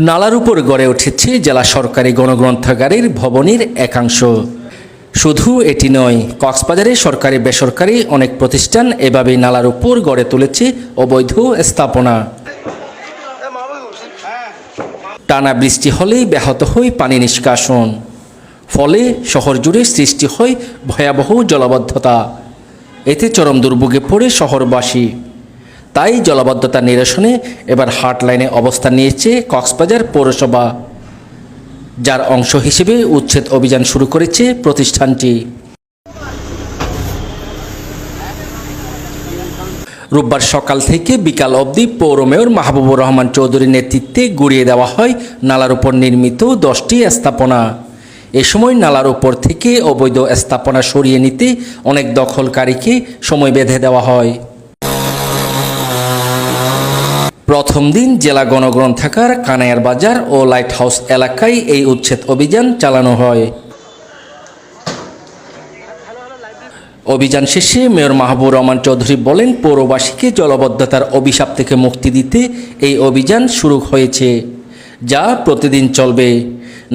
নালার উপর গড়ে উঠেছে জেলা সরকারি গণগ্রন্থাগারের ভবনের একাংশ। শুধু এটি নয়, কক্সবাজারে সরকারি, বেসরকারি অনেক প্রতিষ্ঠান এভাবে নালার উপর গড়ে তুলেছে অবৈধ স্থাপনা। টানা বৃষ্টি হলেই ব্যাহত হয় পানি নিষ্কাশন। ফলে শহর জুড়ে সৃষ্টি হয় ভয়াবহ জলাবদ্ধতা। এতে চরম দুর্ভোগে পড়ে শহরবাসী। তাই জলাবদ্ধতা নিরসনে এবার হাট লাইনে অবস্থান নিয়েছে কক্সবাজার পৌরসভা, যার অংশ হিসেবে উচ্ছেদ অভিযান শুরু করেছে প্রতিষ্ঠানটি। রোববার সকাল থেকে বিকাল অবধি পৌর মেয়র মাহবুবুর রহমান চৌধুরীর নেতৃত্বে গুড়িয়ে দেওয়া হয় নালার উপর নির্মিত দশটি স্থাপনা। এ সময় নালার উপর থেকে অবৈধ স্থাপনা সরিয়ে নিতে অনেক দখলকারীকে সময় বেঁধে দেওয়া হয়। প্রথম দিন জেলা গণগ্রন্থাগার কানায়ার বাজার ও লাইট হাউস এলাকায় এই উচ্ছেদ অভিযান চালানো হয়। অভিযান শেষে মেয়র মাহবুব রহমান চৌধুরী বলেন, পৌরবাসীকে জলবদ্ধতার অভিশাপ থেকে মুক্তি দিতে এই অভিযান শুরু হয়েছে, যা প্রতিদিন চলবে।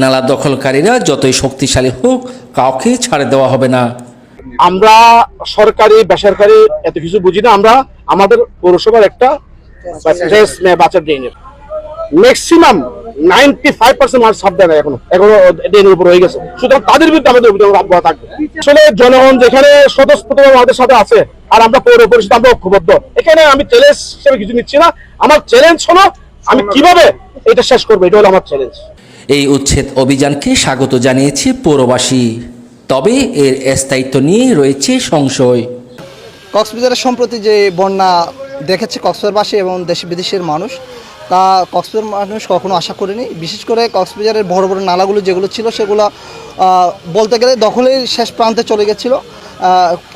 নালা দখলকারীরা যতই শক্তিশালী হোক, কাউকে ছাড়ে দেওয়া হবে না। আমরা সরকারি, বেসরকারি এত কিছু বুঝি না, আমরা আমাদের পৌরসভার একটা বাচ্চা ড্রেনের ম্যাক্সিমাম নাইনটি ফাইভ পার্সেন্ট মানুষ সাপ দেয় না এখনও। এখনও ড্রেনের উপর হয়ে গেছে। সুতরাং তাদের বিরুদ্ধে আমাদের অভিযোগ অব্যাহত থাকবে আসলে জনগণ যেখানে স্বতঃস্ফূর্ত আমাদের সাথে আছে আর আমরা পৌর পরিষদ আমরা ঐক্যবদ্ধ। এখানে আমি চ্যালেঞ্জ হিসেবে কিছু নিচ্ছি না। আমার চ্যালেঞ্জ হলো আমি কীভাবে এটা শেষ করব এটা হলো আমার চ্যালেঞ্জ এই উচ্ছেদ অভিযানকে স্বাগত জানিয়েছে পৌরবাসী। তবে এর স্থায়িত্ব নিয়ে রয়েছে সংশয়। কক্সবাজারের সম্প্রতি যে বন্যা দেখেছে কক্সবাজারবাসী এবং দেশ বিদেশের মানুষ। তা কক্সবাজার মানুষ কখনো আশা করেনি। বিশেষ করে কক্সবাজারের বড় বড় নালাগুলো যেগুলো ছিল, সেগুলো বলতে গেলে দখলের শেষ প্রান্তে চলে গেছিল।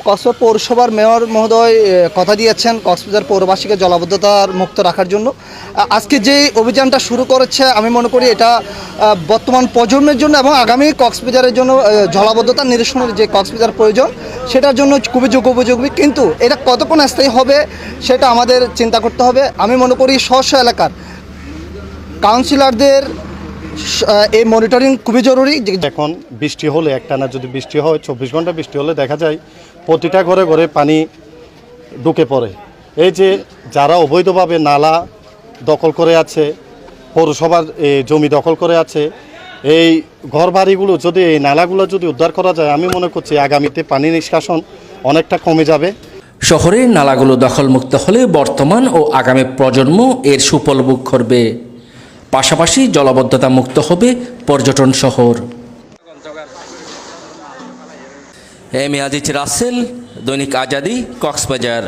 কক্সবাজার পৌরসভার মেয়র মহোদয় কথা দিয়েছেন কক্সবাজার পৌরবাসীকে জলাবদ্ধতার মুক্ত রাখার জন্য। আজকে যে অভিযানটা শুরু করেছে, আমি মনে করি এটা বর্তমান প্রজন্মের জন্য এবং আগামী কক্সবাজারের জন্য জলাবদ্ধতা নিরসনের যে কক্সবাজার প্রয়োজন, সেটার জন্য খুবই যোগ্য উপযোগী। কিন্তু এটা কতক্ষণ স্থায়ী হবে, সেটা আমাদের চিন্তা করতে হবে। আমি মনে করি স্ব স্ব এলাকার কাউন্সিলরদের এই মনিটরিং খুবই জরুরি। যে এখন বৃষ্টি হলে একটানা যদি বৃষ্টি হয় চব্বিশ ঘণ্টা বৃষ্টি হলে দেখা যায় প্রতিটা ঘরে ঘরে পানি ঢুকে পড়ে। এই যে যারা অবৈধভাবে নালা দখল করে আছে পৌরসভার এ, জমি দখল করে আছে এই ঘর বাড়িগুলো যদি এই নালাগুলো যদি উদ্ধার করা যায় আমি মনে করছি আগামীতে পানি নিষ্কাশন অনেকটা কমে যাবে। শহরের নালাগুলো দখলমুক্ত হলে বর্তমান ও আগামী প্রজন্ম এর সুফল ভোগ করবে। পাশাপাশি জলবদ্ধতা মুক্ত হবে পর্যটন শহর। এম আজিজ রাসেল দৈনিক আজাদি কক্সবাজার।